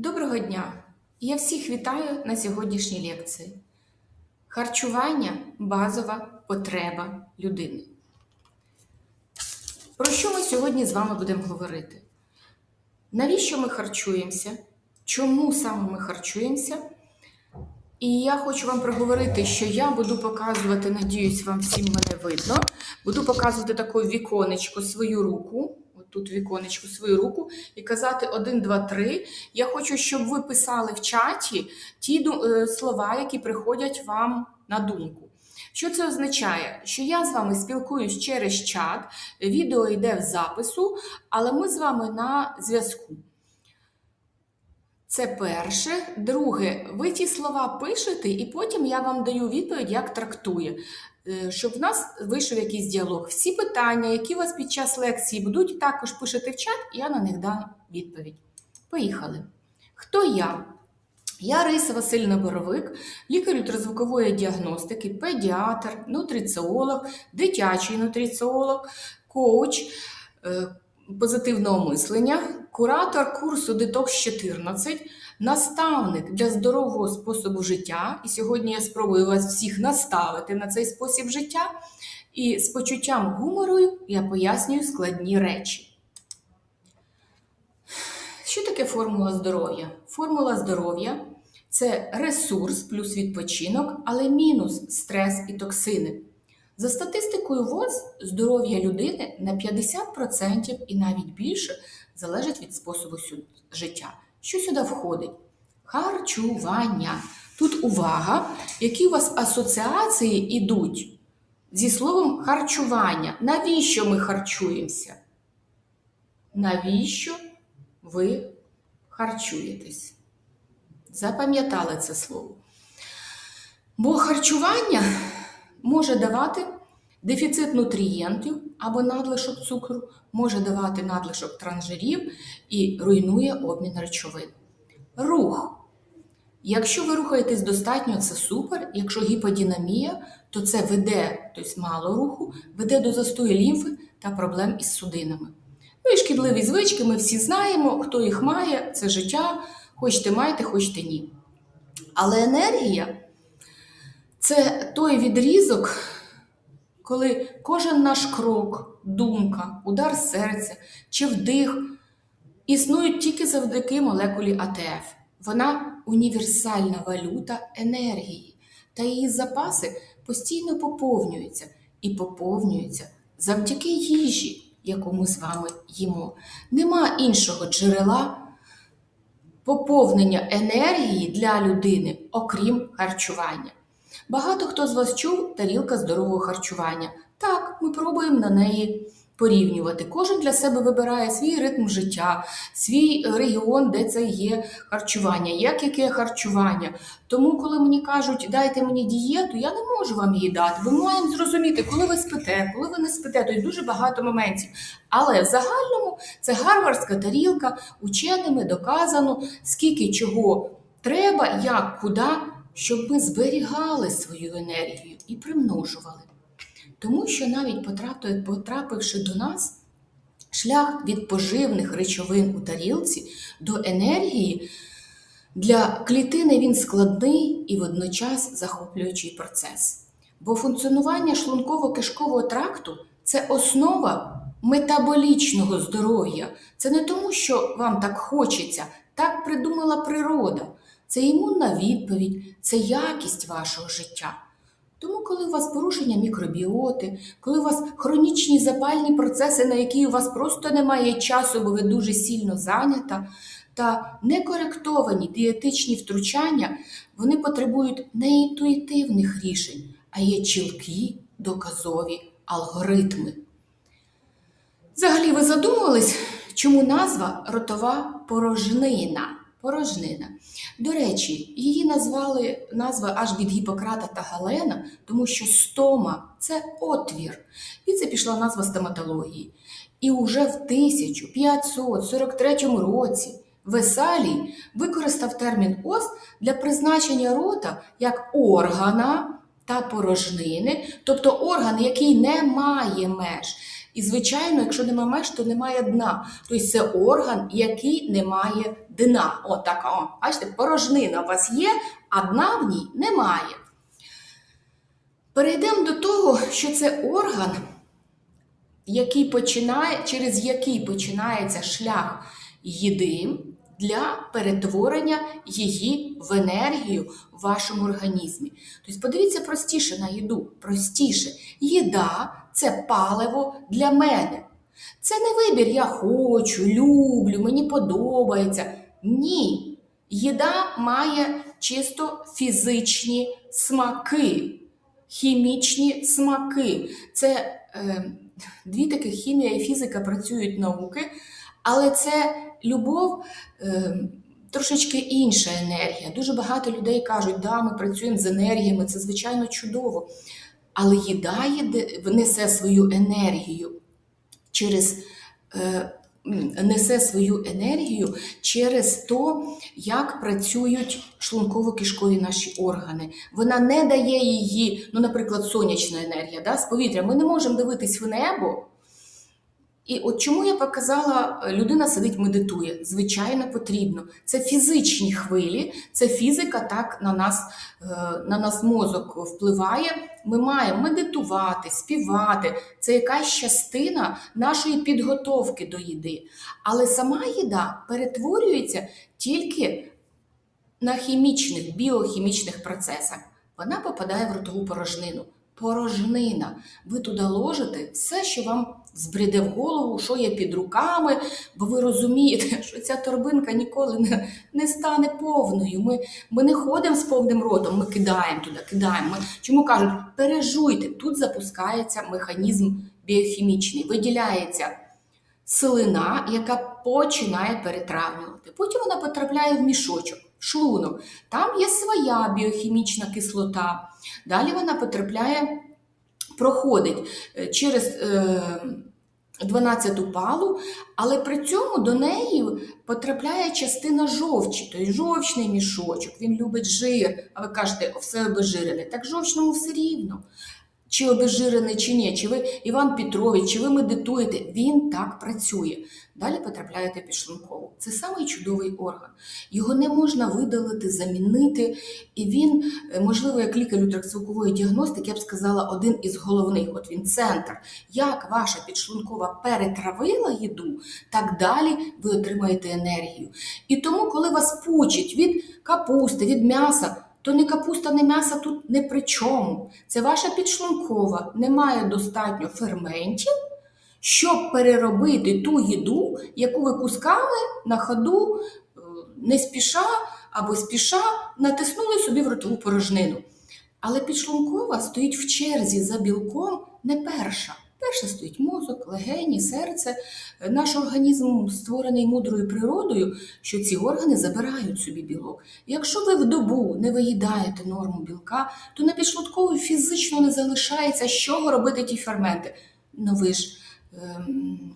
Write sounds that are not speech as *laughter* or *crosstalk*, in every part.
Доброго дня! Я всіх вітаю на сьогоднішній лекції. Харчування базова потреба людини. Про що ми сьогодні з вами будемо говорити? Навіщо ми харчуємося? Чому саме ми харчуємося? І я хочу вам проговорити, що я буду показувати, надіюсь, вам всім мене видно. Буду показувати таку віконечко свою руку. Тут віконечку свою руку і казати 1, 2, 3. Я хочу, щоб ви писали в чаті ті е, слова, які приходять вам на думку. Що це означає? Що я з вами спілкуюсь через чат, відео йде в запису, але ми з вами на зв'язку. Це перше. Друге, ви ті слова пишете, і потім я вам даю відповідь, як трактує, щоб в нас вийшов якийсь діалог. Всі питання, які у вас під час лекції будуть, також пишете в чат, і я на них дам відповідь. Поїхали. Хто я? Я Раїса Васильівна Боровик, лікар ультразвукової діагностики, педіатр, нутриціолог, дитячий нутриціолог, коуч е, позитивного мислення, куратор курсу Детокс 14, наставник для здорового способу життя. І сьогодні я спробую вас всіх наставити на цей спосіб життя. І з почуттям гумору я пояснюю складні речі. Що таке формула здоров'я? Формула здоров'я це ресурс плюс відпочинок, але мінус стрес і токсини. За статистикою ВОЗ, здоров'я людини на 50% і навіть більше залежить від способу життя. Що сюди входить? Харчування. Тут увага, які у вас асоціації йдуть зі словом харчування. Навіщо ми харчуємося? Навіщо ви харчуєтесь? Запам'ятали це слово. Бо харчування може давати дефіцит нутрієнтів або надлишок цукру, може давати надлишок транжирів і руйнує обмін речовин. Рух. Якщо ви рухаєтесь достатньо, це супер. Якщо гіподінамія, то це веде, тобто мало руху, веде до застою лімфи та проблем із судинами. Ну і шкідливі звички ми всі знаємо, хто їх має, це життя, хочете майте, хочете ні. Але енергія це той відрізок, коли кожен наш крок, думка, удар серця чи вдих існують тільки завдяки молекулі АТФ. Вона універсальна валюта енергії, та її запаси постійно поповнюються і поповнюються завдяки їжі, яку ми з вами їмо. Нема іншого джерела поповнення енергії для людини, окрім харчування. Багато хто з вас чув тарілка здорового харчування. Так, ми пробуємо на неї порівнювати. Кожен для себе вибирає свій ритм життя, свій регіон, де це є харчування, як яке харчування. Тому, коли мені кажуть, дайте мені дієту, я не можу вам її дати. Ми маємо зрозуміти, коли ви спите, коли ви не спите, тобто дуже багато моментів. Але в загальному це гарвардська тарілка, ученими доказано, скільки чого треба, як, куди, щоб ми зберігали свою енергію і примножували. Тому що навіть потрапивши до нас, шлях від поживних речовин у тарілці до енергії для клітини він складний і водночас захоплюючий процес. Бо функціонування шлунково-кишкового тракту це основа метаболічного здоров'я. Це не тому, що вам так хочеться, так придумала природа. Це імунна відповідь, це якість вашого життя. Тому, коли у вас порушення мікробіоти, коли у вас хронічні запальні процеси, на які у вас просто немає часу, бо ви дуже сильно зайнята, та некоректовані дієтичні втручання, вони потребують не інтуїтивних рішень, а є чілкі, доказові алгоритми. Взагалі, ви задумувались, чому назва ротова порожнина? Порожнина. До речі, її назвали назва аж від Гіппократа та Галена, тому що стома це отвір. І це пішла назва стоматології. І уже в 1543 році Весалій використав термін ос для призначення рота як органа та порожнини, тобто орган, який не має меж. І, звичайно, якщо немає меж, то немає дна. Тобто це орган, який не має дна. О, так, о, бачите, порожнина у вас є, а дна в ній немає. Перейдемо до того, що це орган, який починає, через який починається шлях їди для перетворення її в енергію в вашому організмі. Тобто, подивіться простіше на їду. Простіше. Їда це паливо для мене. Це не вибір, я хочу, люблю, мені подобається. Ні. Їда має чисто фізичні смаки, хімічні смаки. Це е, дві таких хімія і фізика працюють науки, але це любов. Е, Трошечки інша енергія. Дуже багато людей кажуть, да, ми працюємо з енергіями, це звичайно чудово. Але їда їде, несе свою енергію через е, несе свою енергію через то, як працюють шлунково-кишкові наші органи. Вона не дає її, ну, наприклад, сонячна енергія да, з повітря. Ми не можемо дивитись в небо. І от чому я показала, е, людина сидить, медитує. Звичайно, потрібно. Це фізичні хвилі, це фізика так на нас, е, на нас мозок впливає. Ми маємо медитувати, співати. Це якась частина нашої підготовки до їди. Але сама їда перетворюється тільки на хімічних, біохімічних процесах. Вона попадає в ротову порожнину. Порожнина. Ви туди ложите все, що вам збріде в голову, що є під руками, бо ви розумієте, *laughs* що ця торбинка ніколи не, не стане повною. Ми, ми не ходимо з повним ротом, ми кидаємо туди, кидаємо. Ми, чому кажуть, пережуйте, тут запускається механізм біохімічний, виділяється слина, яка починає перетравлювати. Потім вона потрапляє в мішочок, шлунок. Там є своя біохімічна кислота. Далі вона потрапляє, проходить е, через е, 12-ту палу, але при цьому до неї потрапляє частина жовчі, тобто жовчний мішочок, він любить жир, а ви кажете, все обезжирене. Так жовчному все рівно. Чи обезжирений, чи ні, чи ви Іван Петрович, чи ви медитуєте, він так працює. Далі потрапляєте підшлунково. Це самий чудовий орган. Його не можна видалити, замінити. І він, е, можливо, як лікар ультразвукової діагностики, я б сказала, один із головних. От він центр. Як ваша підшлункова перетравила їду, так далі ви отримаєте енергію. І тому, коли вас пучить від капусти, від м'яса, то ні капуста, ні м'ясо тут не при чому. Це ваша підшлункова, немає достатньо ферментів, щоб переробити ту їду, яку ви кусками на ходу е, не спіша або спіша натиснули собі в ротову порожнину. Але підшлункова стоїть в черзі за білком не перша. Перша стоїть мозок, легені, серце. Наш організм створений мудрою природою, що ці органи забирають собі білок. Якщо ви в добу не виїдаєте норму білка, то на підшлунковій фізично не залишається, з чого робити ті ферменти. Ну ви ж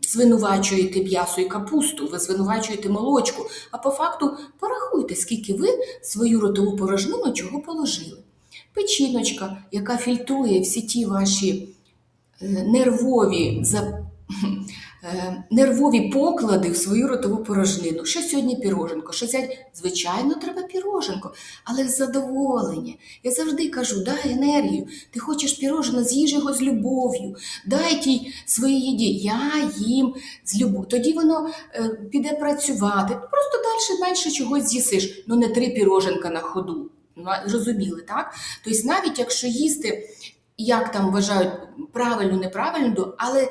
звинувачуєте м'ясо і капусту, ви звинувачуєте молочку, а по факту порахуйте, скільки ви свою ротову порожнину чого положили. Печіночка, яка фільтрує всі ті ваші е, нервові Нервові поклади в свою ротову порожнину. Що сьогодні піроженко? Що сьогодні? Звичайно, треба піроженко, але задоволення. Я завжди кажу, дай енергію. Ти хочеш пірожено, з'їж його з любов'ю. Дай тій своїй їді. Я їм з любов'ю. Тоді воно е, піде працювати. Просто далі менше чогось з'їсиш. Ну не три піроженка на ходу. Ну, Розуміли, так? Тобто, навіть якщо їсти, як там вважають правильно, неправильно, але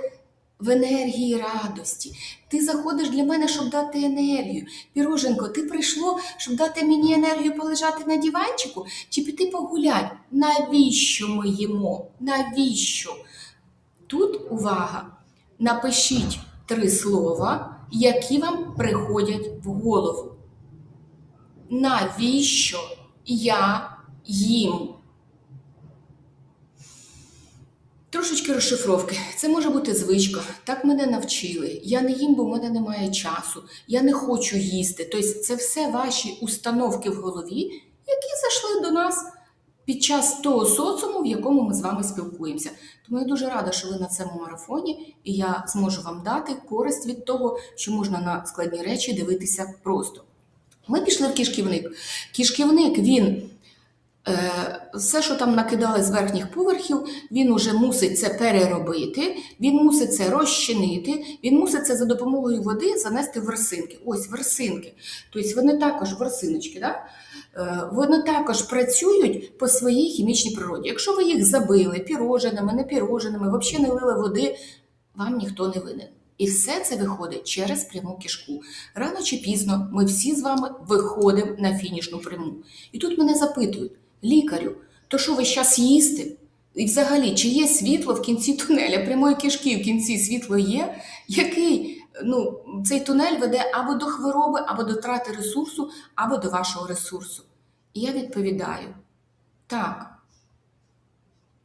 в енергії радості. Ти заходиш для мене, щоб дати енергію. Піроженко, ти прийшло, щоб дати мені енергію полежати на диванчику чи піти погуляти? Навіщо ми їмо? Навіщо? Тут увага. Напишіть три слова, які вам приходять в голову. Навіщо я їм? Трошечки розшифровки. Це може бути звичка. Так мене навчили. Я не їм, бо в мене немає часу. Я не хочу їсти. Тобто, це все ваші установки в голові, які зайшли до нас під час того соціуму, в якому ми з вами спілкуємося. Тому я дуже рада, що ви на цьому марафоні, і я зможу вам дати користь від того, що можна на складні речі дивитися просто. Ми пішли в кишківник. Кишківник він. Е, Все, що там накидали з верхніх поверхів, він уже мусить це переробити, він мусить це розчинити, він мусить це за допомогою води занести в версинки. Ось версинки. Тобто вони також версиночки, да? Е, вони також працюють по своїй хімічній природі. Якщо ви їх забили піроженими, не піроженими, взагалі не лили води, вам ніхто не винен. І все це виходить через пряму кишку. Рано чи пізно ми всі з вами виходимо на фінішну пряму. І тут мене запитують, лікарю, то що ви зараз їсти? І взагалі, чи є світло в кінці тунеля? Прямої кишки в кінці світло є, який ну, цей тунель веде або до хвороби, або до трати ресурсу, або до вашого ресурсу. І я відповідаю: так,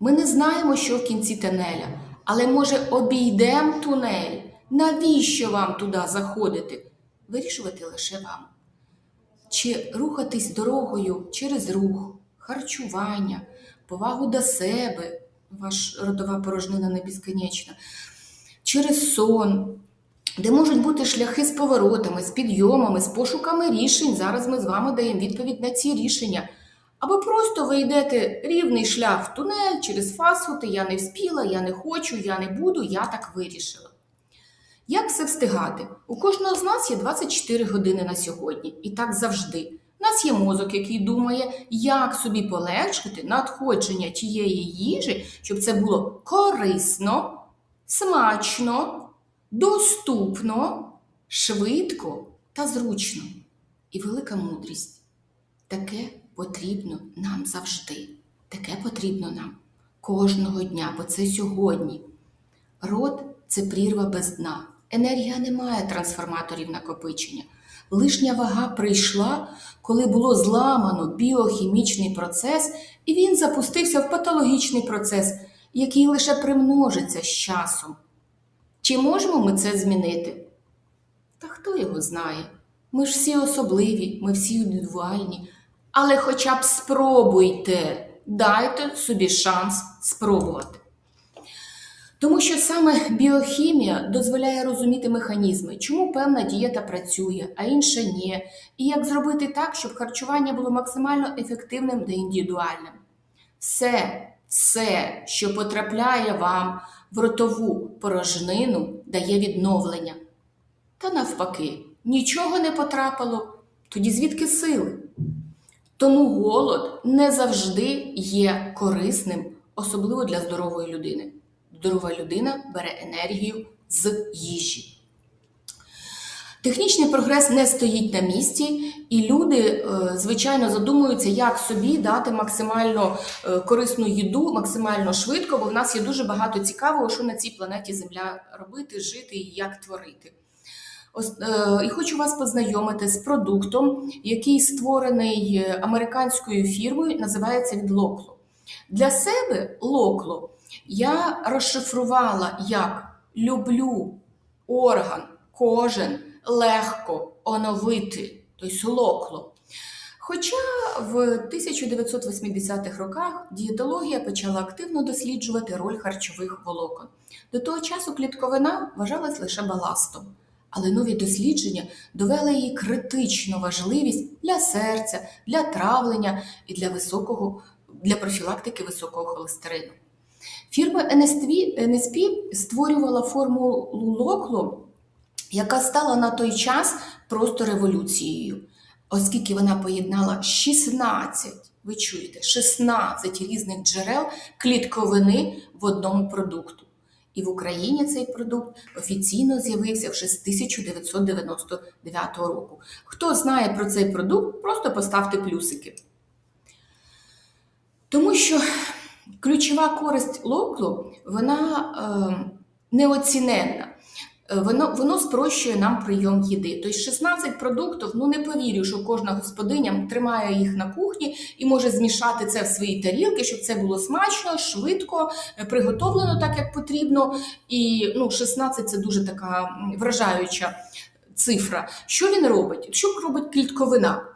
ми не знаємо, що в кінці тунеля, але може обійдемо тунель. Навіщо вам туди заходити? Вирішувати лише вам. Чи рухатись дорогою через рух, харчування, повагу до себе, ваш ротова порожнина не безконечна, через сон, де можуть бути шляхи з поворотами, з підйомами, з пошуками рішень. Зараз ми з вами даємо відповідь на ці рішення. Або просто ви йдете рівний шлях в тунель через фасфути, я не вспіла, я не хочу, я не буду, я так вирішила. Як все встигати? У кожного з нас є 24 години на сьогодні, і так завжди. У нас є мозок, який думає, як собі полегшити надходження тієї їжі, щоб це було корисно, смачно, доступно, швидко та зручно. І велика мудрість. Таке потрібно нам завжди. Таке потрібно нам кожного дня, бо це сьогодні. Рот це прірва без дна. Енергія не має трансформаторів накопичення. Лишня вага прийшла, коли було зламано біохімічний процес, і він запустився в патологічний процес, який лише примножиться з часом. Чи можемо ми це змінити? Та хто його знає? Ми ж всі особливі, ми всі індивідуальні. Але хоча б спробуйте, дайте собі шанс спробувати. Тому що саме біохімія дозволяє розуміти механізми, чому певна дієта працює, а інша ні, і як зробити так, щоб харчування було максимально ефективним та індивідуальним. Все, все, що потрапляє вам в ротову порожнину, дає відновлення. Та навпаки, нічого не потрапило, тоді звідки сили? Тому голод не завжди є корисним, особливо для здорової людини. Здорова людина бере енергію з їжі. Технічний прогрес не стоїть на місці, і люди, е, звичайно, задумуються, як собі дати максимально е, корисну їду, максимально швидко, бо в нас є дуже багато цікавого, що на цій планеті Земля робити, жити і як творити. Е, І хочу вас познайомити з продуктом, який створений американською фірмою, називається від Локло. Для себе Локло я розшифрувала як люблю орган, кожен легко оновити, тобто локло. Хоча в 1980-х роках дієтологія почала активно досліджувати роль харчових волокон. До того часу клітковина вважалась лише баластом, але нові дослідження довели її критичну важливість для серця, для травлення і для високого, для профілактики високого холестерину. Фірма NSP створювала формулу Локло, яка стала на той час просто революцією, оскільки вона поєднала 16, ви чуєте, 16 різних джерел клітковини в одному продукту. І в Україні цей продукт офіційно з'явився вже з 1999 року. Хто знає про цей продукт, просто поставте плюсики. Тому що ключова користь локлу, вона е, неоціненна. Воно воно спрощує нам прийом їди. Тобто 16 продуктів, ну не повірю, що кожна господиня тримає їх на кухні і може змішати це в свої тарілки, щоб це було смачно, швидко, приготовлено так, як потрібно. І ну, 16 це дуже така вражаюча цифра. Що він робить? Що робить клітковина?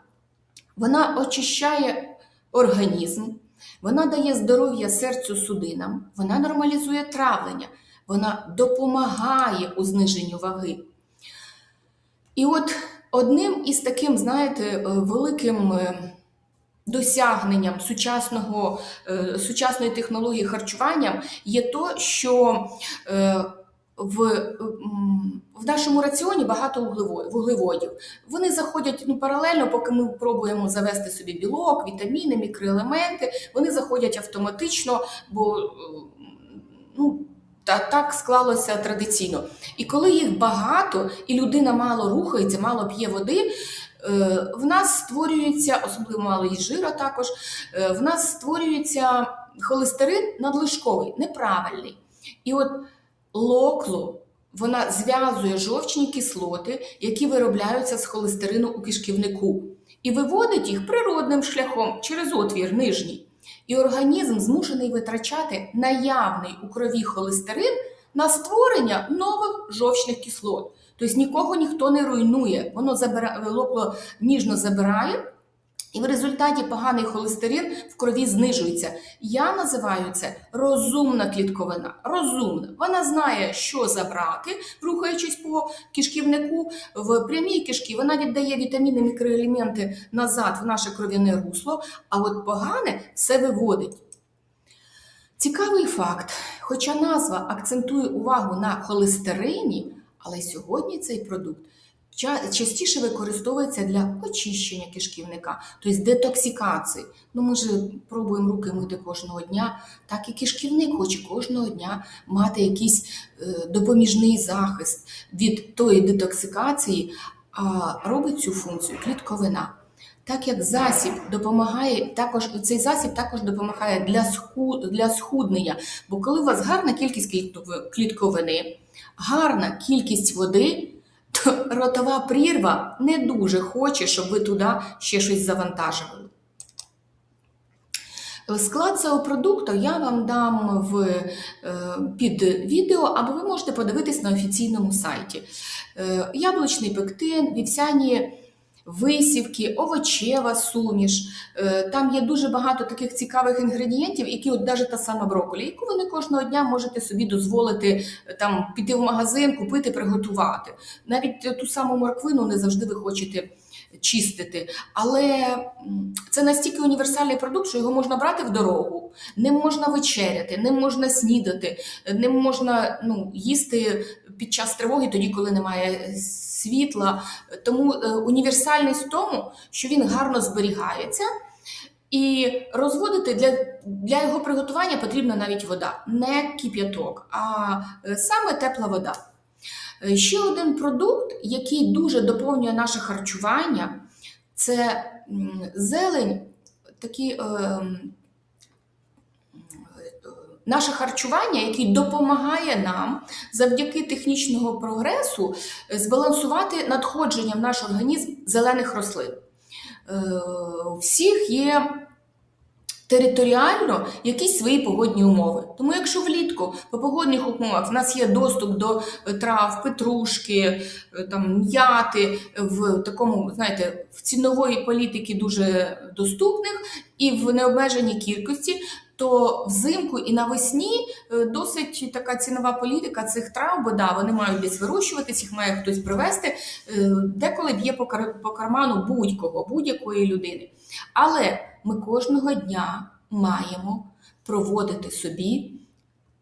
Вона очищає організм Вона дає здоров'я серцю судинам, вона нормалізує травлення, вона допомагає у зниженню ваги. І от одним із таким, знаєте, е, великим е, досягненням сучасного, е, сучасної технології харчування є то, що в, в нашому раціоні багато вуглеводів. Вони заходять ну, паралельно, поки ми пробуємо завести собі білок, вітаміни, мікроелементи. Вони заходять автоматично, бо ну, та, так склалося традиційно. І коли їх багато, і людина мало рухається, мало п'є води, е, в нас створюється, особливо мало їсть жира також, е, в нас створюється холестерин надлишковий, неправильний. І от локло вона зв'язує жовчні кислоти, які виробляються з холестерину у кишківнику, і виводить їх природним шляхом через отвір нижній. І організм змушений витрачати наявний у крові холестерин на створення нових жовчних кислот. Тобто нікого ніхто не руйнує, воно забирає, локло ніжно забирає, і в результаті поганий холестерин в крові знижується. Я називаю це розумна клітковина. Розумна. Вона знає, що забрати, рухаючись по кишківнику в прямій кишки. Вона віддає вітаміни, мікроелементи назад в наше кров'яне русло, а от погане все виводить. Цікавий факт, хоча назва акцентує увагу на холестерині, але сьогодні цей продукт частіше використовується для очищення кишківника, тобто детоксикації. Ну, ми ж пробуємо руки мити кожного дня, так і кишківник хоче кожного дня мати якийсь е, допоміжний захист від тої детоксикації, а робить цю функцію клітковина. Так як засіб допомагає, також цей засіб також допомагає для, сху, для схуднення. Бо коли у вас гарна кількість клітковини, гарна кількість води, то ротова прірва не дуже хоче, щоб ви туди ще щось завантажували. Склад цього продукту я вам дам в, е, під відео, або ви можете подивитись на офіційному сайті. Е, Яблучний пектин, вівсяні висівки, овочева суміш. Е, Там є дуже багато таких цікавих інгредієнтів, які от навіть та сама брокколі, яку ви не кожного дня можете собі дозволити е, там піти в магазин, купити, приготувати. Навіть е, ту саму морквину не завжди ви хочете чистити. Але це настільки універсальний продукт, що його можна брати в дорогу, ним можна вечеряти, ним можна снідати, ним можна ну, їсти під час тривоги, тоді, коли немає світла. Тому е, універсальність в тому, що він гарно зберігається. І розводити для, для його приготування потрібна навіть вода, не кип'яток, а е, саме тепла вода. Е, Ще один продукт, який дуже доповнює наше харчування, це зелень, такі, е, наше харчування, який допомагає нам завдяки технічного прогресу е, збалансувати надходження в наш організм зелених рослин. Е, всіх є територіально якісь свої погодні умови. Тому якщо влітку по погодних умовах в нас є доступ до е, трав, петрушки, там м'яти в такому, знаєте, в цінової політики дуже доступних і в необмеженій кількості. То взимку і навесні е, досить така цінова політика цих трав, бо да, вони мають десь вирощуватись, їх має хтось привезти. Е, Деколи б'є по по карману будь-кого, будь-якої людини. Але ми кожного дня маємо проводити собі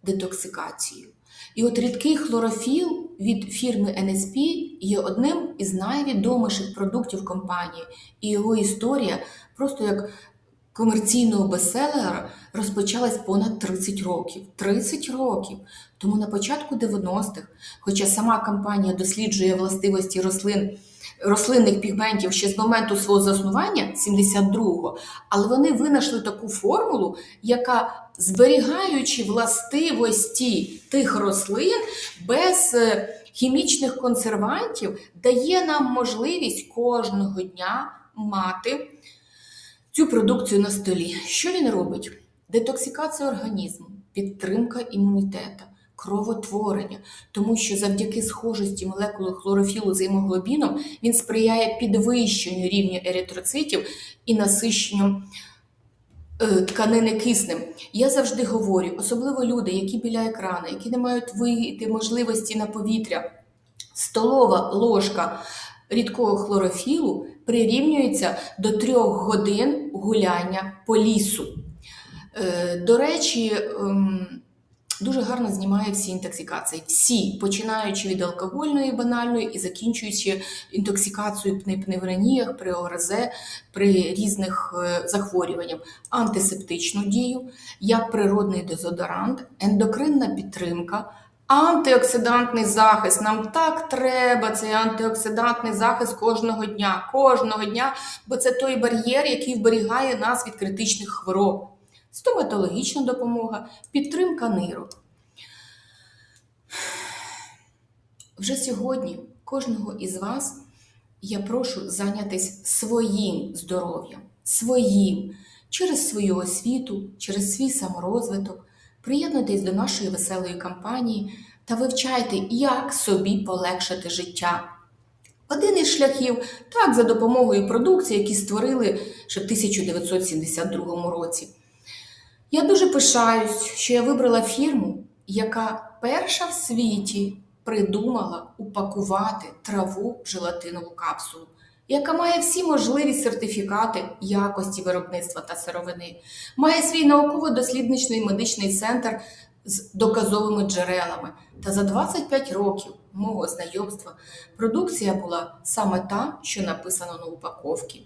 детоксикацію. І от рідкий хлорофіл від фірми NSP є одним із найвідоміших продуктів компанії, і його історія просто як комерційного бестселера розпочалась понад 30 років. 30 років. Тому на початку 90-х, хоча сама компанія досліджує властивості рослин рослинних пігментів ще з моменту свого заснування 72-го, але вони винайшли таку формулу, яка, зберігаючи властивості тих рослин без е, хімічних консервантів, дає нам можливість кожного дня мати цю продукцію на столі. Що він робить? Детоксикація організму, підтримка імунітету, кровотворення, тому що завдяки схожості молекули хлорофілу з гемоглобіном він сприяє підвищенню рівня еритроцитів і насищенню е, тканини киснем. Я завжди говорю, особливо люди, які біля екрану, які не мають вийти можливості на повітря. Столова ложка рідкого хлорофілу прирівнюється до трьох годин гуляння по лісу. Е, До речі, ем, дуже гарно знімає всі інтоксикації. Всі, починаючи від алкогольної банальної і закінчуючи інтоксикацією при пневмоніях, при ОРЗ, при різних е, захворюваннях, антисептичну дію, як природний дезодорант, ендокринна підтримка. Антиоксидантний захист. Нам так треба цей антиоксидантний захист кожного дня. Кожного дня, бо це той бар'єр, який вберігає нас від критичних хвороб. Стоматологічна допомога, підтримка нирок. Вже сьогодні кожного із вас я прошу зайнятися своїм здоров'ям, своїм, через свою освіту, через свій саморозвиток. Приєднуйтесь до нашої веселої кампанії та вивчайте, як собі полегшити життя. Один із шляхів так за допомогою продукції, які створили ще в 1972 році. Я дуже пишаюсь, що я вибрала фірму, яка перша в світі придумала упакувати траву в желатинову капсулу, яка має всі можливі сертифікати якості виробництва та сировини, має свій науково-дослідничний медичний центр з доказовими джерелами. Та за 25 років мого знайомства продукція була саме та, що написано на упаковці.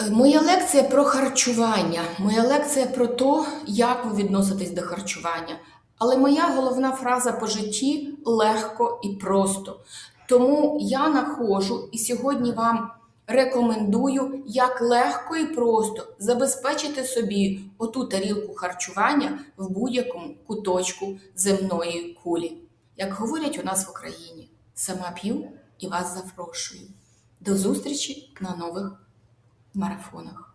Е, Моя лекція про харчування, моя лекція про те, як ви відноситесь до харчування. Але моя головна фраза по житті легко і просто. Тому я находжу і сьогодні вам рекомендую, як легко і просто забезпечити собі оту тарілку харчування в будь-якому куточку земної кулі. Як говорять у нас в Україні, сама п'ю і вас запрошую. До зустрічі на нових марафонах.